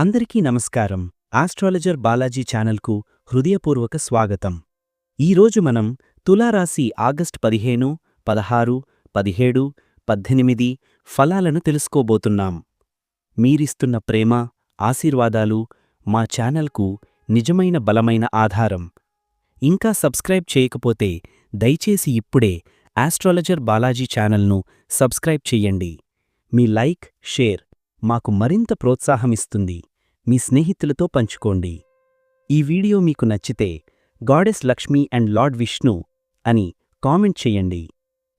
అందరికీ నమస్కారం. ఆస్ట్రాలజర్ బాలాజీ ఛానల్కు హృదయపూర్వక స్వాగతం. ఈరోజు మనం తులారాశి ఆగస్ట్ పదిహేను పదహారు పదిహేడు పద్దెనిమిది ఫలాలను తెలుసుకోబోతున్నాం. మీరిస్తున్న ప్రేమ ఆశీర్వాదాలు మా ఛానల్కు నిజమైన బలమైన ఆధారం. ఇంకా సబ్స్క్రైబ్ చేయకపోతే దయచేసి ఇప్పుడే ఆస్ట్రాలజర్ బాలాజీ ఛానల్ను సబ్స్క్రైబ్ చెయ్యండి మీ లైక్ షేర్ మాకు మరింత ప్రోత్సాహమిస్తుంది. మీ స్నేహితులతో పంచుకోండి. ఈ వీడియో మీకు నచ్చితే goddess Lakshmi and lord Vishnu అని కామెంట్ చెయ్యండి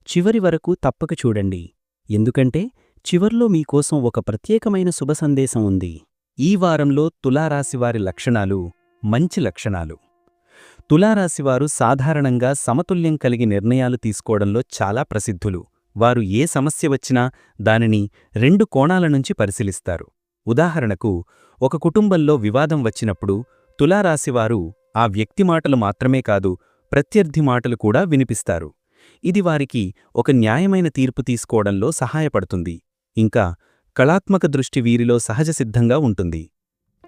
చివరి వరకు తప్పక చూడండి. ఎందుకంటే చివర్లో మీకోసం ఒక ప్రత్యేకమైన శుభ సందేశం ఉంది. ఈ వారంలో తులారాశివారి లక్షణాలు మంచి లక్షణాలు. తులారాశివారు సాధారణంగా సమతుల్యం కలిగి నిర్ణయాలు తీసుకోవడంలో చాలా ప్రసిద్ధులు. వారు ఏ సమస్య వచ్చినా దానిని రెండు కోణాల నుంచి పరిశీలిస్తారు. ఉదాహరణకు ఒక కుటుంబంలో వివాదం వచ్చినప్పుడు తులారాశివారు ఆ వ్యక్తి మాటలు మాత్రమే కాదు ప్రత్యర్థి మాటలు కూడా వినిపిస్తారు. ఇది వారికి ఒక న్యాయమైన తీర్పు తీసుకోవడంలో సహాయపడుతుంది. ఇంకా కళాత్మక దృష్టి వీరిలో సహజసిద్ధంగా ఉంటుంది.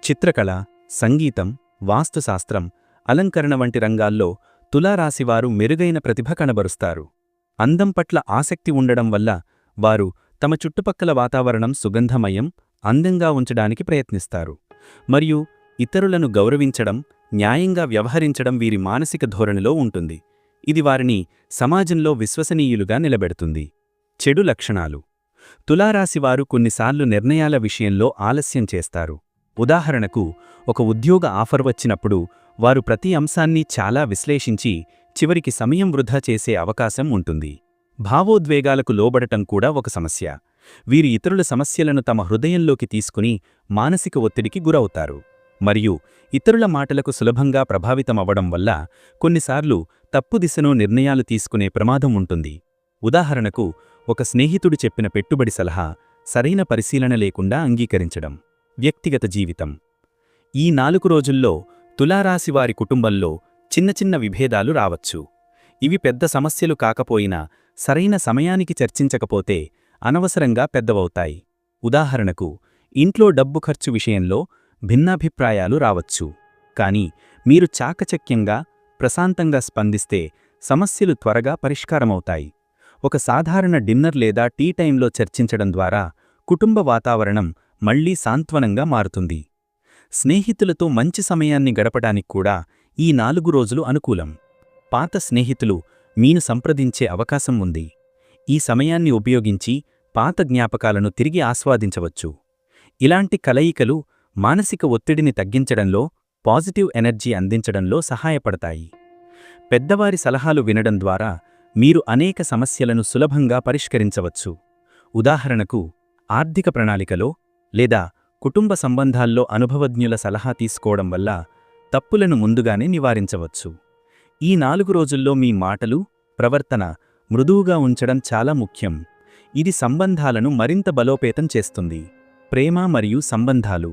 చిత్రకళ సంగీతం వాస్తుశాస్త్రం అలంకరణ వంటి రంగాల్లో తులారాశివారు మెరుగైన ప్రతిభ కనబరుస్తారు. అందం పట్ల ఆసక్తి ఉండడం వల్ల వారు తమ చుట్టుపక్కల వాతావరణం సుగంధమయం అందంగా ఉంచడానికి ప్రయత్నిస్తారు. మరియు ఇతరులను గౌరవించడం న్యాయంగా వ్యవహరించడం వీరి మానసిక ధోరణిలో ఉంటుంది. ఇది వారిని సమాజంలో విశ్వసనీయులుగా నిలబెడుతుంది. చెడు లక్షణాలు. తులారాశివారు కొన్నిసార్లు నిర్ణయాల విషయంలో ఆలస్యం చేస్తారు. ఉదాహరణకు ఒక ఉద్యోగ ఆఫర్ వచ్చినప్పుడు వారు ప్రతి అంశాన్ని చాలా విశ్లేషించి చివరికి సమయం వృధా చేసే అవకాశం ఉంటుంది. భావోద్వేగాలకు లోబడటం కూడా ఒక సమస్య. వీరు ఇతరుల సమస్యలను తమ హృదయంలోకి తీసుకుని మానసిక ఒత్తిడికి గురవుతారు. మరియు ఇతరుల మాటలకు సులభంగా ప్రభావితమవ్వడం వల్ల కొన్నిసార్లు తప్పు దిశను నిర్ణయాలు తీసుకునే ప్రమాదం ఉంటుంది. ఉదాహరణకు ఒక స్నేహితుడు చెప్పిన పెట్టుబడి సలహా సరైన పరిశీలన లేకుండా అంగీకరించడం. వ్యక్తిగత జీవితం. ఈ నాలుగు రోజుల్లో తులారాశివారి కుటుంబంలో చిన్న చిన్న విభేదాలు రావచ్చు. ఇవి పెద్ద సమస్యలు కాకపోయినా సరైన సమయానికి చర్చించకపోతే అనవసరంగా పెద్దవవుతాయి. ఉదాహరణకు ఇంట్లో డబ్బు ఖర్చు విషయంలో భిన్నాభిప్రాయాలు రావచ్చు. కాని మీరు చాకచక్యంగా ప్రశాంతంగా స్పందిస్తే సమస్యలు త్వరగా పరిష్కారమవుతాయి. ఒక సాధారణ డిన్నర్ లేదా టీ టైంలో చర్చించడం ద్వారా కుటుంబ వాతావరణం మళ్ళీ సాంత్వనంగా మారుతుంది. స్నేహితులతో మంచి సమయాన్ని గడపడానికి కూడా ఈ నాలుగు రోజులు అనుకూలం. పాత స్నేహితులు మీను సంప్రదించే అవకాశం ఉంది. ఈ సమయాన్ని ఉపయోగించి పాత జ్ఞాపకాలను తిరిగి ఆస్వాదించవచ్చు. ఇలాంటి కలయికలు మానసిక ఒత్తిడిని తగ్గించడంలో పాజిటివ్ ఎనర్జీ అందించడంలో సహాయపడతాయి. పెద్దవారి సలహాలు వినడం ద్వారా మీరు అనేక సమస్యలను సులభంగా పరిష్కరించవచ్చు. ఉదాహరణకు ఆర్థిక ప్రణాళికలో లేదా కుటుంబ సంబంధాల్లో అనుభవజ్ఞుల సలహా తీసుకోవడం వల్ల తప్పులను ముందుగానే నివారించవచ్చు. ఈ నాలుగు రోజుల్లో మీ మాటలు ప్రవర్తన మృదువుగా ఉంచడం చాలా ముఖ్యం. ఇది సంబంధాలను మరింత బలోపేతం చేస్తుంది. ప్రేమ మరియు సంబంధాలు.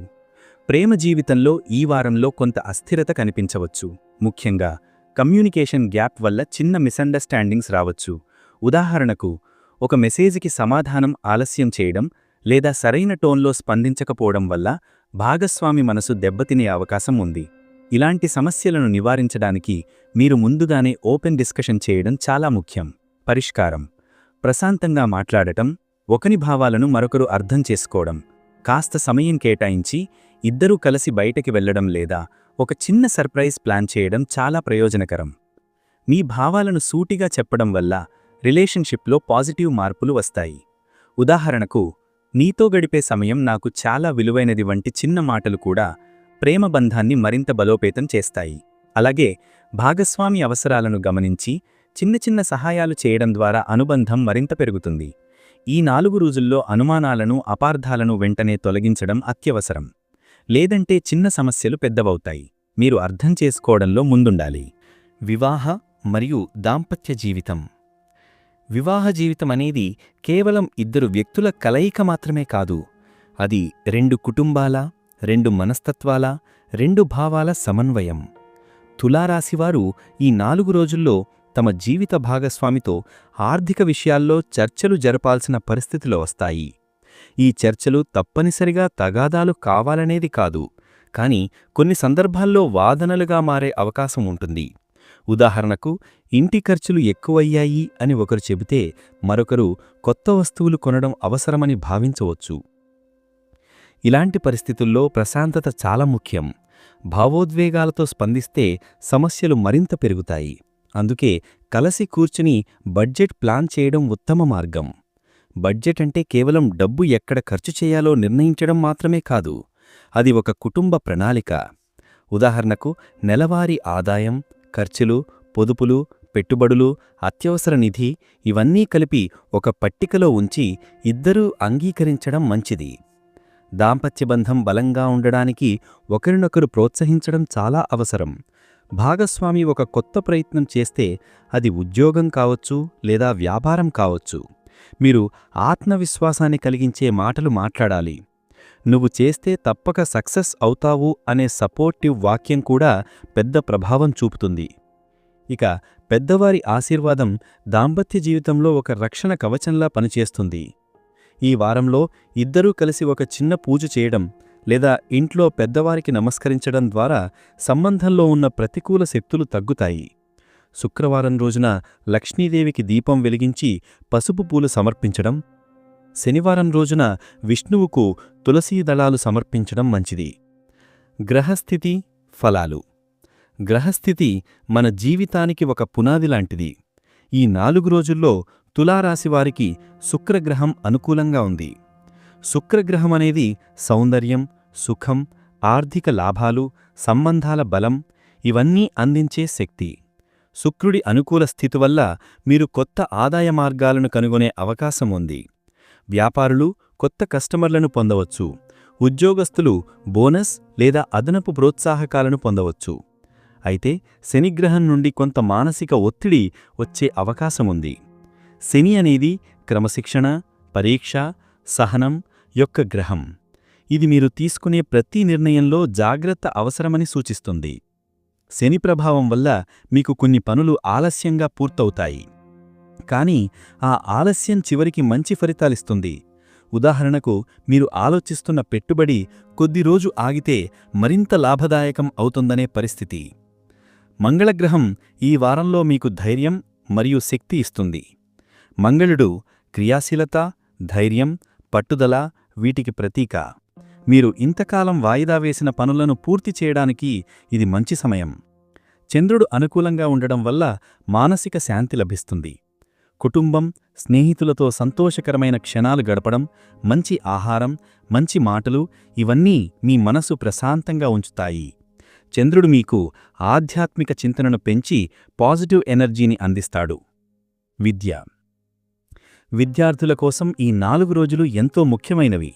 ప్రేమ జీవితంలో ఈ వారంలో కొంత అస్థిరత కనిపించవచ్చు. ముఖ్యంగా కమ్యూనికేషన్ గ్యాప్ వల్ల చిన్న మిస్అండర్స్టాండింగ్స్ రావచ్చు. ఉదాహరణకు ఒక మెసేజ్కి సమాధానం ఆలస్యం చేయడం లేదా సరైన టోన్లో స్పందించకపోవడం వల్ల భాగస్వామి మనసు దెబ్బతినే అవకాశం ఉంది. ఇలాంటి సమస్యలను నివారించడానికి మీరు ముందుగానే ఓపెన్ డిస్కషన్ చేయడం చాలా ముఖ్యం. పరిష్కారం. ప్రశాంతంగా మాట్లాడటం ఒకని భావాలను మరొకరు అర్థం చేసుకోవడం కాస్త సమయం కేటాయించి ఇద్దరూ కలిసి బయటకి వెళ్ళడం లేదా ఒక చిన్న సర్ప్రైజ్ ప్లాన్ చేయడం చాలా ప్రయోజనకరం. మీ భావాలను సూటిగా చెప్పడం వల్ల రిలేషన్షిప్లో పాజిటివ్ మార్పులు వస్తాయి. ఉదాహరణకు నీతో గడిపే సమయం నాకు చాలా విలువైనది వంటి చిన్న మాటలు కూడా ప్రేమ బంధాన్ని మరింత బలోపేతం చేస్తాయి. అలాగే భాగస్వామి అవసరాలను గమనించి చిన్న చిన్న సహాయాలు చేయడం ద్వారా అనుబంధం మరింత పెరుగుతుంది. ఈ నాలుగు రోజుల్లో అనుమానాలను అపార్థాలను వెంటనే తొలగించడం అత్యవసరం. లేదంటే చిన్న సమస్యలు పెద్దవవుతాయి. మీరు అర్థం చేసుకోవడంలో ముందుండాలి. వివాహ మరియు దాంపత్య జీవితం. వివాహ జీవితం అనేది కేవలం ఇద్దరు వ్యక్తుల కలయిక మాత్రమే కాదు. అది రెండు కుటుంబాల రెండు మనస్తత్వాల రెండు భావాల సమన్వయం. తులారాశివారు ఈ నాలుగు రోజుల్లో తమ జీవిత భాగస్వామితో ఆర్థిక విషయాల్లో చర్చలు జరపాల్సిన పరిస్థితిలో వస్తాయి. ఈ చర్చలు తప్పనిసరిగా తగాదాలు కావాలనేది కాదు కాని కొన్ని సందర్భాల్లో వాదనలుగా మారే అవకాశం ఉంటుంది. ఉదాహరణకు ఇంటి ఖర్చులు ఎక్కువయ్యాయి అని ఒకరు చెబితే మరొకరు కొత్త వస్తువులు కొనడం అవసరమని భావించవచ్చు. ఇలాంటి పరిస్థితుల్లో ప్రశాంతత చాలా ముఖ్యం. భావోద్వేగాలతో స్పందిస్తే సమస్యలు మరింత పెరుగుతాయి. అందుకే కలసి కూర్చుని బడ్జెట్ ప్లాన్ చేయడం ఉత్తమ మార్గం. బడ్జెట్ అంటే కేవలం డబ్బు ఎక్కడ ఖర్చు చేయాలో నిర్ణయించడం మాత్రమే కాదు అది ఒక కుటుంబ ప్రణాళిక. ఉదాహరణకు నెలవారీ ఆదాయం ఖర్చులు పొదుపులు పెట్టుబడులు అత్యవసర నిధి ఇవన్నీ కలిపి ఒక పట్టికలో ఉంచి ఇద్దరూ అంగీకరించడం మంచిది. దాంపత్యబంధం బలంగా ఉండడానికి ఒకరినొకరు ప్రోత్సహించడం చాలా అవసరం. భాగస్వామి ఒక కొత్త ప్రయత్నం చేస్తే అది ఉద్యోగం కావచ్చు లేదా వ్యాపారం కావచ్చు. మీరు ఆత్మవిశ్వాసాన్ని కలిగించే మాటలు మాట్లాడాలి. నువ్వు చేస్తే తప్పక సక్సెస్ అవుతావు అనే సపోర్టివ్ వాక్యం కూడా పెద్ద ప్రభావం చూపుతుంది. ఇక పెద్దవారి ఆశీర్వాదం దాంపత్య జీవితంలో ఒక రక్షణ కవచంలా పనిచేస్తుంది. ఈ వారంలో ఇద్దరూ కలిసి ఒక చిన్న పూజ చేయడం లేదా ఇంట్లో పెద్దవారికి నమస్కరించడం ద్వారా సంబంధంలో ఉన్న ప్రతికూల శక్తులు తగ్గుతాయి. శుక్రవారం రోజున లక్ష్మీదేవికి దీపం వెలిగించి పసుపు పూలు సమర్పించడం శనివారం రోజున విష్ణువుకు తులసీదళాలు సమర్పించడం మంచిది. గ్రహస్థితి ఫలాలు. గ్రహస్థితి మన జీవితానికి ఒక పునాది లాంటిది. ఈ నాలుగు రోజుల్లో తులారాశివారికి శుక్రగ్రహం అనుకూలంగా ఉంది. శుక్రగ్రహం అనేది సౌందర్యం సుఖం ఆర్థిక లాభాలు సంబంధాల బలం ఇవన్నీ అందించే శక్తి. శుక్రుడి అనుకూల స్థితి వల్ల మీరు కొత్త ఆదాయ మార్గాలను కనుగొనే అవకాశం ఉంది. వ్యాపారులు కొత్త కస్టమర్లను పొందవచ్చు. ఉద్యోగస్తులు బోనస్ లేదా అదనపు ప్రోత్సాహకాలను పొందవచ్చు. అయితే శనిగ్రహం నుండి కొంత మానసిక ఒత్తిడి వచ్చే అవకాశముంది శని అనేది క్రమశిక్షణ పరీక్ష సహనం యొక్క గ్రహం. ఇది మీరు తీసుకునే ప్రతి నిర్ణయంలో జాగ్రత్త అవసరమని సూచిస్తుంది. శని ప్రభావం వల్ల మీకు కొన్ని పనులు ఆలస్యంగా పూర్తవుతాయి. కాని ఆ ఆలస్యం చివరికి మంచి ఫలితాలిస్తుంది ఉదాహరణకు మీరు ఆలోచిస్తున్న పెట్టుబడి కొద్ది రోజు ఆగితే మరింత లాభదాయకం అవుతుందనే పరిస్థితి. మంగళగ్రహం ఈ వారంలో మీకు ధైర్యం మరియు శక్తి ఇస్తుంది. మంగళుడు క్రియాశీలత ధైర్యం పట్టుదల వీటికి ప్రతీక. మీరు ఇంతకాలం వాయిదా వేసిన పనులను పూర్తి చేయడానికి ఇది మంచి సమయం. చంద్రుడు అనుకూలంగా ఉండడం వల్ల మానసిక శాంతి లభిస్తుంది. కుటుంబం స్నేహితులతో సంతోషకరమైన క్షణాలు గడపడం మంచి ఆహారం మంచి మాటలు ఇవన్నీ మీ మనసు ప్రశాంతంగా ఉంచుతాయి. చంద్రుడు మీకు ఆధ్యాత్మిక చింతనను పెంచి పాజిటివ్ ఎనర్జీని అందిస్తాడు. విద్య. విద్యార్థుల కోసం ఈ నాలుగు రోజులు ఎంతో ముఖ్యమైనవి.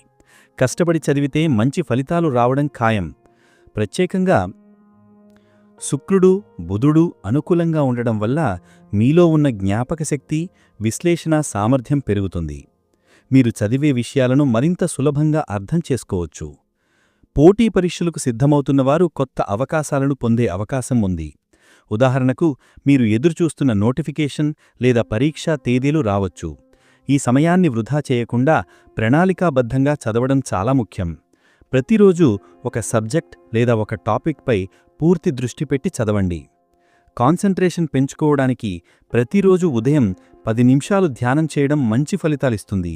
కష్టపడి చదివితే మంచి ఫలితాలు రావడం ఖాయం. ప్రత్యేకంగా శుక్రుడు బుధుడు అనుకూలంగా ఉండడం వల్ల మీలో ఉన్న జ్ఞాపకశక్తి విశ్లేషణ సామర్థ్యం పెరుగుతుంది. మీరు చదివే విషయాలను మరింత సులభంగా అర్థం చేసుకోవచ్చు. పోటీ పరీక్షలకు సిద్ధమవుతున్నవారు కొత్త అవకాశాలను పొందే అవకాశం ఉంది. ఉదాహరణకు మీరు ఎదురుచూస్తున్న నోటిఫికేషన్ లేదా పరీక్షా తేదీలు రావచ్చు. ఈ సమయాన్ని వృధా చేయకుండా ప్రణాళికాబద్ధంగా చదవడం చాలా ముఖ్యం. ప్రతిరోజూ ఒక సబ్జెక్ట్ లేదా ఒక టాపిక్పై పూర్తి దృష్టి పెట్టి చదవండి. కాన్సంట్రేషన్ పెంచుకోవడానికి ప్రతిరోజు ఉదయం పది నిమిషాలు ధ్యానం చేయడం మంచి ఫలితాలిస్తుంది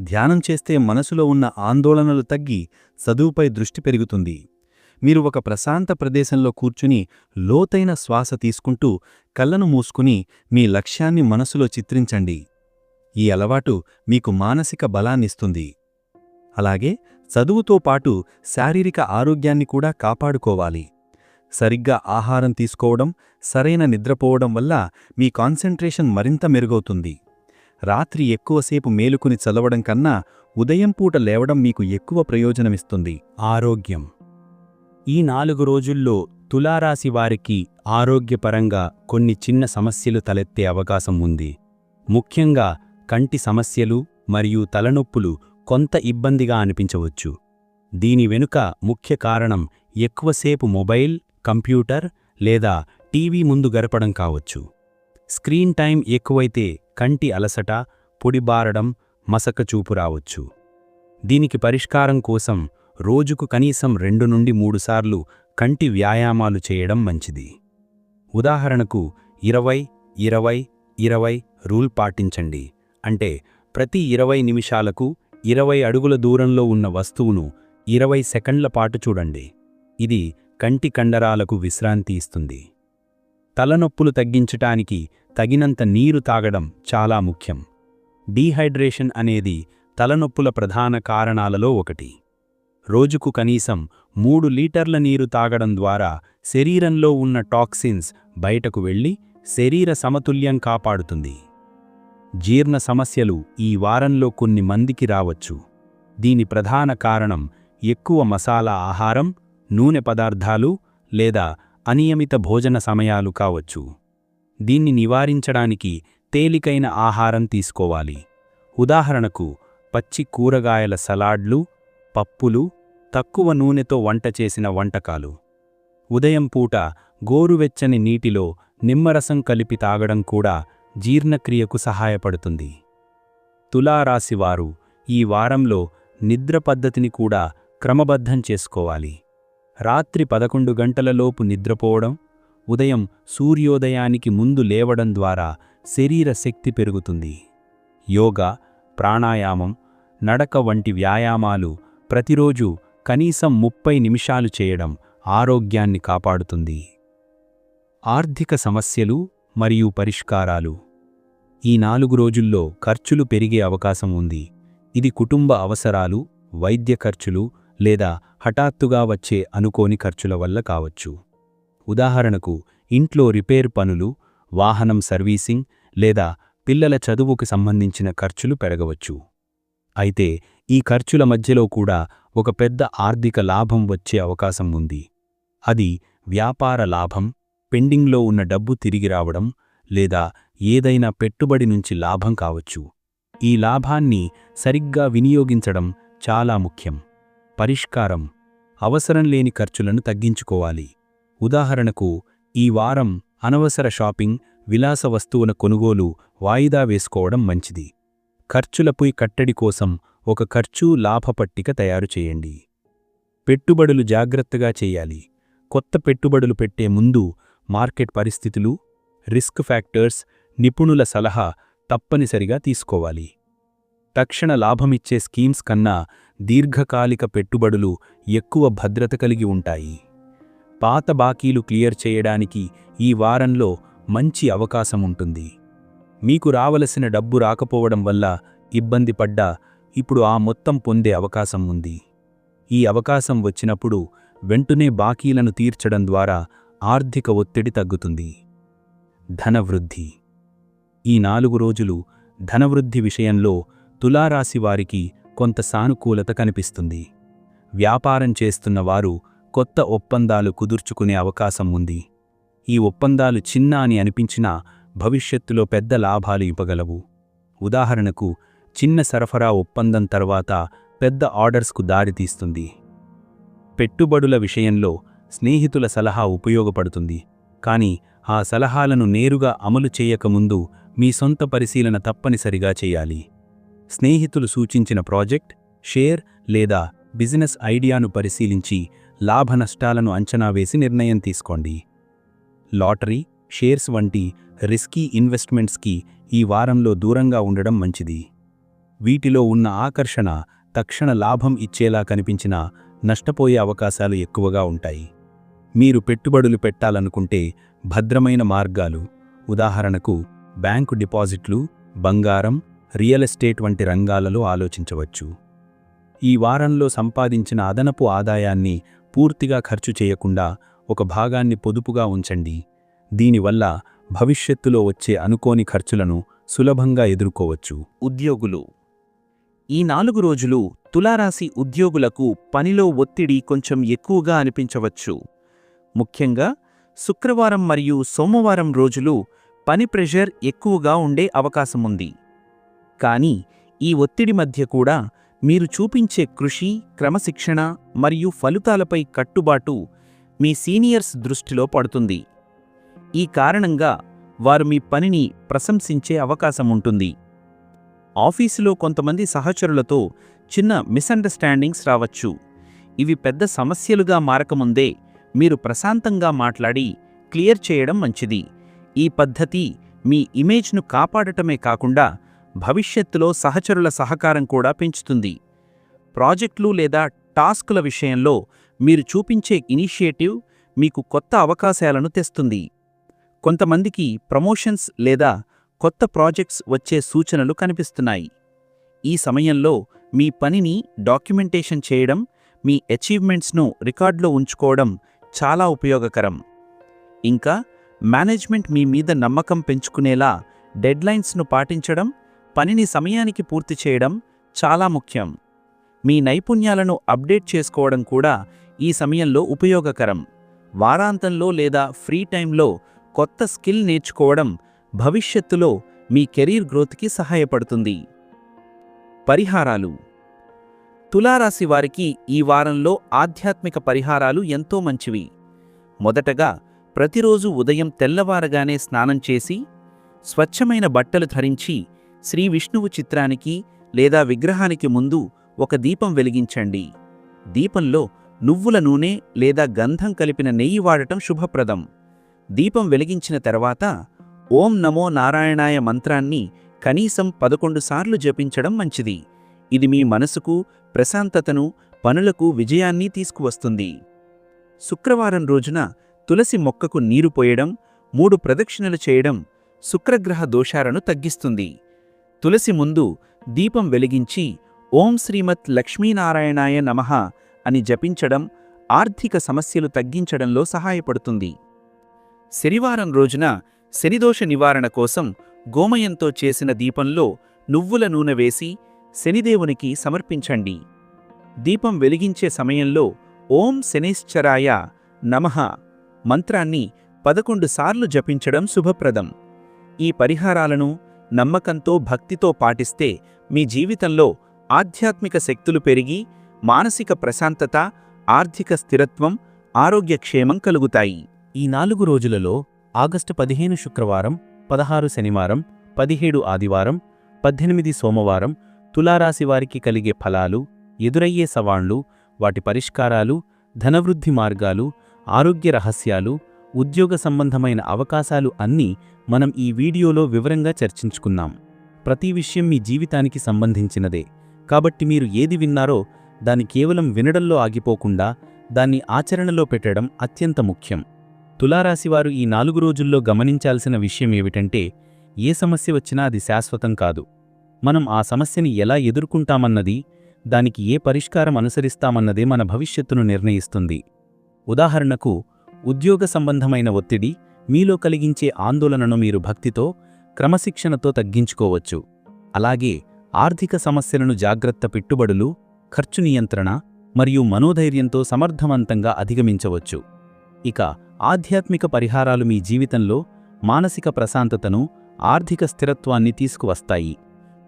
ధ్యానం చేస్తే మనసులో ఉన్న ఆందోళనలు తగ్గి చదువుపై దృష్టి పెరుగుతుంది. మీరు ఒక ప్రశాంత ప్రదేశంలో కూర్చుని లోతైన శ్వాస తీసుకుంటూ కళ్ళను మూసుకుని మీ లక్ష్యాన్ని మనసులో చిత్రించండి. ఈ అలవాటు మీకు మానసిక బలాన్నిస్తుంది. అలాగే చదువుతో పాటు శారీరక ఆరోగ్యాన్ని కూడా కాపాడుకోవాలి. సరిగ్గా ఆహారం తీసుకోవడం సరైన నిద్రపోవడం వల్ల మీ కాన్సంట్రేషన్ మరింత మెరుగవుతుంది. రాత్రి ఎక్కువసేపు మేలుకుని చదవడం కన్నా ఉదయం పూట లేవడం మీకు ఎక్కువ ప్రయోజనమిస్తుంది. ఆరోగ్యం. ఈ నాలుగు రోజుల్లో తులారాశి వారికి ఆరోగ్యపరంగా కొన్ని చిన్న సమస్యలు తలెత్తే అవకాశం ఉంది. ముఖ్యంగా కంటి సమస్యలు మరియు తలనొప్పులు కొంత ఇబ్బందిగా అనిపించవచ్చు. దీని వెనుక ముఖ్య కారణం ఎక్కువసేపు మొబైల్ కంప్యూటర్ లేదా టీవీ ముందు గడపడం కావచ్చు. స్క్రీన్ టైం ఎక్కువైతే కంటి అలసట పొడిబారడం మసక చూపు రావచ్చు. దీనికి పరిష్కారం కోసం రోజుకు కనీసం రెండు నుండి మూడుసార్లు కంటి వ్యాయామాలు చేయడం మంచిది. ఉదాహరణకు ఇరవై ఇరవై ఇరవై రూల్ పాటించండి. అంటే ప్రతి ఇరవై నిమిషాలకు ఇరవై అడుగుల దూరంలో ఉన్న వస్తువును ఇరవై సెకండ్ల పాటు చూడండి. ఇది కంటి కండరాలకు విశ్రాంతి ఇస్తుంది. తలనొప్పులు తగ్గించటానికి తగినంత నీరు తాగడం చాలా ముఖ్యం. డీహైడ్రేషన్ అనేది తలనొప్పుల ప్రధాన కారణాలలో ఒకటి. రోజుకు కనీసం మూడు లీటర్ల నీరు తాగడం ద్వారా శరీరంలో ఉన్న టాక్సిన్స్ బయటకు వెళ్ళి శరీర సమతుల్యం కాపాడుతుంది. జీర్ణ సమస్యలు ఈ వారంలో కొన్ని మందికి రావచ్చు. దీని ప్రధాన కారణం ఎక్కువ మసాలా ఆహారం నూనె పదార్థాలు లేదా అనియమిత భోజన సమయాలు కావచ్చు. దీన్ని నివారించడానికి తేలికైన ఆహారం తీసుకోవాలి. ఉదాహరణకు పచ్చి కూరగాయల సలాడ్లు పప్పులు తక్కువ నూనెతో వంట చేసిన వంటకాలు. ఉదయం పూట గోరువెచ్చని నీటిలో నిమ్మరసం కలిపి తాగడం కూడా జీర్ణక్రియకు సహాయపడుతుంది. తులారాశివారు ఈ వారంలో నిద్ర పద్ధతిని కూడా క్రమబద్ధం చేసుకోవాలి. రాత్రి పదకొండు గంటలలోపు నిద్రపోవడం ఉదయం సూర్యోదయానికి ముందు లేవడం ద్వారా శరీర శక్తి పెరుగుతుంది. యోగా ప్రాణాయామం నడక వంటి వ్యాయామాలు ప్రతిరోజు కనీసం ముప్పై నిమిషాలు చేయడం ఆరోగ్యాన్ని కాపాడుతుంది. ఆర్థిక సమస్యలు మరియు పరిష్కారాలు ఈ నాలుగు రోజుల్లో ఖర్చులు పెరిగే అవకాశం ఉంది. ఇది కుటుంబ అవసరాలు వైద్య ఖర్చులు లేదా హఠాత్తుగా వచ్చే అనుకోని ఖర్చుల వల్ల కావచ్చు. ఉదాహరణకు ఇంట్లో రిపేర్ పనులు వాహనం సర్వీసింగ్ లేదా పిల్లల చదువుకు సంబంధించిన ఖర్చులు పెరగవచ్చు. అయితే ఈ ఖర్చుల మధ్యలో కూడా ఒక పెద్ద ఆర్థిక లాభం వచ్చే అవకాశం ఉంది. అది వ్యాపార లాభం పెండింగ్లో ఉన్న డబ్బు తిరిగి రావడం లేదా ఏదైనా పెట్టుబడి నుంచి లాభం కావచ్చు. ఈ లాభాన్ని సరిగ్గా వినియోగించడం చాలా ముఖ్యం. పరిష్కారం. అవసరం లేని ఖర్చులను తగ్గించుకోవాలి. ఉదాహరణకు ఈ వారం అనవసర షాపింగ్ విలాస వస్తువుల కొనుగోలు వాయిదా వేసుకోవడం మంచిది. ఖర్చులపై కట్టడి కోసం ఒక ఖర్చు లాభపట్టిక తయారు చేయండి. పెట్టుబడులు జాగ్రత్తగా చేయాలి. కొత్త పెట్టుబడులు పెట్టే ముందు మార్కెట్ పరిస్థితులు రిస్క్ ఫ్యాక్టర్స్ నిపుణుల సలహా తప్పనిసరిగా తీసుకోవాలి. తక్షణ లాభమిచ్చే స్కీమ్స్ కన్నా దీర్ఘకాలిక పెట్టుబడులు ఎక్కువ భద్రత కలిగి ఉంటాయి. పాత బాకీలు క్లియర్ చేయడానికి ఈ వారంలో మంచి అవకాశం ఉంటుంది. మీకు రావలసిన డబ్బు రాకపోవడం వల్ల ఇబ్బంది పడ్డా ఇప్పుడు ఆ మొత్తం పొందే అవకాశం ఉంది. ఈ అవకాశం వచ్చినప్పుడు వెంటనే బాకీలను తీర్చడం ద్వారా ఆర్థిక ఒత్తిడి తగ్గుతుంది. ధనవృద్ధి ఈ నాలుగు రోజులు ధనవృద్ధి విషయంలో తులారాశివారికి కొంత సానుకూలత కనిపిస్తుంది. వ్యాపారం చేస్తున్న వారు కొత్త ఒప్పందాలు కుదుర్చుకునే అవకాశం ఉంది. ఈ ఒప్పందాలు చిన్న అని అనిపించినా భవిష్యత్తులో పెద్ద లాభాలు ఇవ్వగలవు. ఉదాహరణకు చిన్న సరఫరా ఒప్పందం తర్వాత పెద్ద ఆర్డర్స్కు దారితీస్తుంది పెట్టుబడుల విషయంలో స్నేహితుల సలహా ఉపయోగపడుతుంది. కానీ ఆ సలహాలను నేరుగా అమలు చేయకముందు మీ సొంత పరిశీలన తప్పనిసరిగా చేయాలి. స్నేహితులు సూచించిన ప్రాజెక్ట్ షేర్ లేదా బిజినెస్ ఐడియాను పరిశీలించి లాభనష్టాలను అంచనా వేసి నిర్ణయం తీసుకోండి. లాటరీ షేర్స్ వంటి రిస్కీ ఇన్వెస్ట్మెంట్స్కి ఈ వారంలో దూరంగా ఉండడం మంచిది. వీటిలో ఉన్న ఆకర్షణ తక్షణ లాభం ఇచ్చేలా కనిపించినా నష్టపోయే అవకాశాలు ఎక్కువగా ఉంటాయి. మీరు పెట్టుబడులు పెట్టాలనుకుంటే భద్రమైన మార్గాలు ఉదాహరణకు బ్యాంకు డిపాజిట్లు బంగారం రియల్ ఎస్టేట్ వంటి రంగాలలో ఆలోచించవచ్చు. ఈ వారంలో సంపాదించిన అదనపు ఆదాయాన్ని పూర్తిగా ఖర్చు చేయకుండా ఒక భాగాన్ని పొదుపుగా ఉంచండి. దీనివల్ల భవిష్యత్తులో వచ్చే అనుకోని ఖర్చులను సులభంగా ఎదుర్కోవచ్చు. ఉద్యోగులు. ఈ నాలుగు రోజులు తులారాశి ఉద్యోగులకు పనిలో ఒత్తిడి కొంచెం ఎక్కువగా అనిపించవచ్చు. ముఖ్యంగా శుక్రవారం మరియు సోమవారం రోజులు పని ప్రెషర్ ఎక్కువగా ఉండే అవకాశముంది. కానీ ఈ ఒత్తిడి మధ్య కూడా మీరు చూపించే కృషి క్రమశిక్షణ మరియు ఫలితాలపై కట్టుబాటు మీ సీనియర్స్ దృష్టిలో పడుతుంది. ఈ కారణంగా వారు మీ పనిని ప్రశంసించే అవకాశం ఉంటుంది ఆఫీసులో కొంతమంది సహచరులతో చిన్న మిస్అండర్స్టాండింగ్స్ రావచ్చు. ఇవి పెద్ద సమస్యలుగా మారకముందే మీరు ప్రశాంతంగా మాట్లాడి క్లియర్ చేయడం మంచిది. ఈ పద్ధతి మీ ఇమేజ్ను కాపాడటమే కాకుండా భవిష్యత్తులో సహచరుల సహకారం కూడా పెంచుతుంది. ప్రాజెక్టులు లేదా టాస్కుల విషయంలో మీరు చూపించే ఇనిషియేటివ్ మీకు కొత్త అవకాశాలను తెస్తుంది. కొంతమందికి ప్రమోషన్స్ లేదా కొత్త ప్రాజెక్ట్స్ వచ్చే సూచనలు కనిపిస్తున్నాయి. ఈ సమయంలో మీ పనిని డాక్యుమెంటేషన్ చేయడం మీ అచీవ్మెంట్స్ను రికార్డులో ఉంచుకోవడం చాలా ఉపయోగకరం. ఇంకా మేనేజ్మెంట్ మీ మీద నమ్మకం పెంచుకునేలా డెడ్లైన్స్ను పాటించడం పనిని సమయానికి పూర్తి చేయడం చాలా ముఖ్యం. మీ నైపుణ్యాలను అప్డేట్ చేసుకోవడం కూడా ఈ సమయంలో ఉపయోగకరం. వారాంతంలో లేదా ఫ్రీ టైంలో కొత్త స్కిల్ నేర్చుకోవడం భవిష్యత్తులో మీ కెరీర్ గ్రోత్కి సహాయపడుతుంది. పరిహారాలు. తులారాశి వారికి ఈ వారంలో ఆధ్యాత్మిక పరిహారాలు ఎంతో మంచివి. మొదటగా ప్రతిరోజు ఉదయం తెల్లవారగానే స్నానం చేసి స్వచ్ఛమైన బట్టలు ధరించి శ్రీ విష్ణువు చిత్రానికి లేదా విగ్రహానికి ముందు ఒక దీపం వెలిగించండి. దీపంలో నువ్వుల నూనె లేదా గంధం కలిపిన నెయ్యి వాడటం శుభప్రదం. దీపం వెలిగించిన తర్వాత ఓం నమో నారాయణాయ మంత్రాన్ని కనీసం పదకొండు సార్లు జపించడం మంచిది. ఇది మీ మనసుకు ప్రశాంతతను పనులకు విజయాన్ని తీసుకువస్తుంది. శుక్రవారం రోజున తులసి మొక్కకు నీరు పోయడం మూడు ప్రదక్షిణలు చేయడం శుక్రగ్రహ దోషాలను తగ్గిస్తుంది. తులసి ముందు దీపం వెలిగించి ఓం శ్రీమత్ లక్ష్మీనారాయణాయ నమః అని జపించడం ఆర్థిక సమస్యలు తగ్గించడంలో సహాయపడుతుంది. శనివారం రోజున శనిదోష నివారణ కోసం గోమయంతో చేసిన దీపంలో నువ్వుల నూనె వేసి శనిదేవునికి సమర్పించండి. దీపం వెలిగించే సమయంలో ఓం శనేశ్చరాయ నమః మంత్రాన్ని పదకొండు సార్లు జపించడం శుభప్రదం. ఈ పరిహారాలను నమ్మకంతో భక్తితో పాటిస్తే మీ జీవితంలో ఆధ్యాత్మిక శక్తులు పెరిగి మానసిక ప్రశాంతత ఆర్థిక స్థిరత్వం ఆరోగ్యక్షేమం కలుగుతాయి. ఈ నాలుగు రోజులలో ఆగస్టు పదిహేను శుక్రవారం పదహారు శనివారం పదిహేడు ఆదివారం పద్దెనిమిది సోమవారం తులారాశివారికి కలిగే ఫలాలు ఎదురయ్యే సవాళ్ళు వాటి పరిష్కారాలు ధనవృద్ధి మార్గాలు ఆరోగ్య రహస్యాలు ఉద్యోగ సంబంధమైన అవకాశాలు అన్నీ మనం ఈ వీడియోలో వివరంగా చర్చించుకున్నాం. ప్రతి విషయం మీ జీవితానికి సంబంధించినదే. కాబట్టి మీరు ఏది విన్నారో దాన్ని కేవలం వినడంలో ఆగిపోకుండా దాన్ని ఆచరణలో పెట్టడం అత్యంత ముఖ్యం. తులారాశివారు ఈ నాలుగు రోజుల్లో గమనించాల్సిన విషయం ఏమిటంటే ఏ సమస్య వచ్చినా అది శాశ్వతం కాదు. మనం ఆ సమస్యని ఎలా ఎదుర్కొంటామన్నది దానికి ఏ పరిష్కారం అనుసరిస్తామన్నదే మన భవిష్యత్తును నిర్ణయిస్తుంది. ఉదాహరణకు ఉద్యోగ సంబంధమైన ఒత్తిడి మీలో కలిగించే ఆందోళనను మీరు భక్తితో క్రమశిక్షణతో తగ్గించుకోవచ్చు. అలాగే ఆర్థిక సమస్యలను జాగ్రత్త పెట్టుబడులు ఖర్చు నియంత్రణ మరియు మనోధైర్యంతో సమర్థవంతంగా అధిగమించవచ్చు. ఇక ఆధ్యాత్మిక పరిహారాలు మీ జీవితంలో మానసిక ప్రశాంతతను ఆర్థిక స్థిరత్వాన్ని తీసుకువస్తాయి.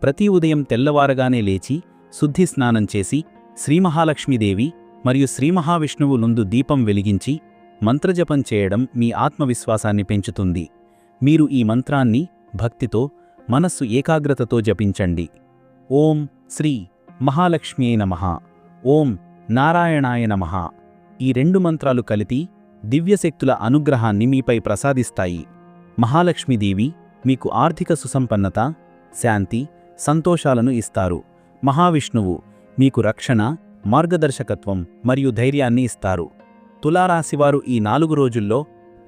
ప్రతి ఉదయం తెల్లవారగానే లేచి శుద్ధి స్నానం చేసి శ్రీమహాలక్ష్మీదేవి మరియు శ్రీ మహావిష్ణువు నుందు దీపం వెలిగించి మంత్రజపం చేయడం మీ ఆత్మవిశ్వాసాన్ని పెంచుతుంది. మీరు ఈ మంత్రాన్ని భక్తితో మనస్సు ఏకాగ్రతతో జపించండి. ఓం శ్రీ మహాలక్ష్మియే నమ. ఓం నారాయణాయ నమ. ఈ రెండు మంత్రాలు కలిపి దివ్యశక్తుల అనుగ్రహాన్ని మీపై ప్రసాదిస్తాయి. మహాలక్ష్మీదేవి మీకు ఆర్థిక సుసంపన్నత శాంతి సంతోషాలను ఇస్తారు. మహావిష్ణువు మీకు రక్షణ మార్గదర్శకత్వం మరియు ధైర్యాన్ని ఇస్తారు. తులారాశివారు ఈ నాలుగు రోజుల్లో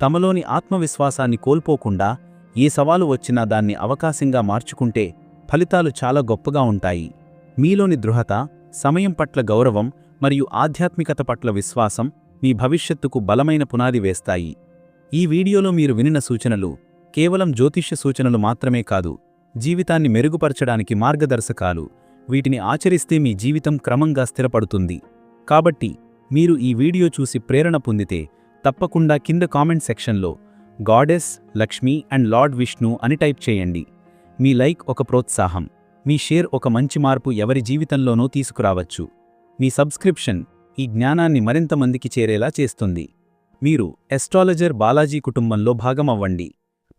తమలోని ఆత్మవిశ్వాసాన్ని కోల్పోకుండా ఏ సవాలు వచ్చినా దాన్ని అవకాశంగా మార్చుకుంటే ఫలితాలు చాలా గొప్పగా ఉంటాయి. మీలోని దృఢత సమయం పట్ల గౌరవం మరియు ఆధ్యాత్మికత పట్ల విశ్వాసం మీ భవిష్యత్తుకు బలమైన పునాది వేస్తాయి. ఈ వీడియోలో మీరు వినిన సూచనలు కేవలం జ్యోతిష్య సూచనలు మాత్రమే కాదు జీవితాన్ని మెరుగుపరచడానికి మార్గదర్శకాలు వీటిని ఆచరిస్తే మీ జీవితం క్రమంగా స్థిరపడుతుంది. కాబట్టి మీరు ఈ వీడియో చూసి ప్రేరణ పొందితే తప్పకుండా కింద కామెంట్ సెక్షన్లో goddess Lakshmi and lord Vishnu అని టైప్ చేయండి. మీ లైక్ ఒక ప్రోత్సాహం. మీ షేర్ ఒక మంచి మార్పు ఎవరి జీవితంలోనూ తీసుకురావచ్చు. మీ సబ్స్క్రిప్షన్ ఈ జ్ఞానాన్ని మరింత మందికి చేరేలా చేస్తుంది. మీరు ఎస్ట్రాలజర్ బాలాజీ కుటుంబంలో భాగమవ్వండి.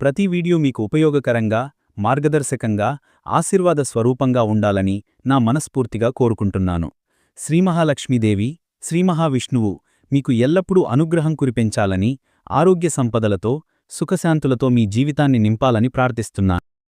ప్రతి వీడియో మీకు ఉపయోగకరంగా మార్గదర్శకంగా ఆశీర్వాద స్వరూపంగా ఉండాలని నా మనస్ఫూర్తిగా కోరుకుంటున్నాను. శ్రీమహాలక్ష్మీదేవి శ్రీమహావిష్ణువు మీకు ఎల్లప్పుడూ అనుగ్రహం కురిపించాలని ఆరోగ్య సంపదలతో సుఖశాంతులతో మీ జీవితాన్ని నింపాలని ప్రార్థిస్తున్నాను.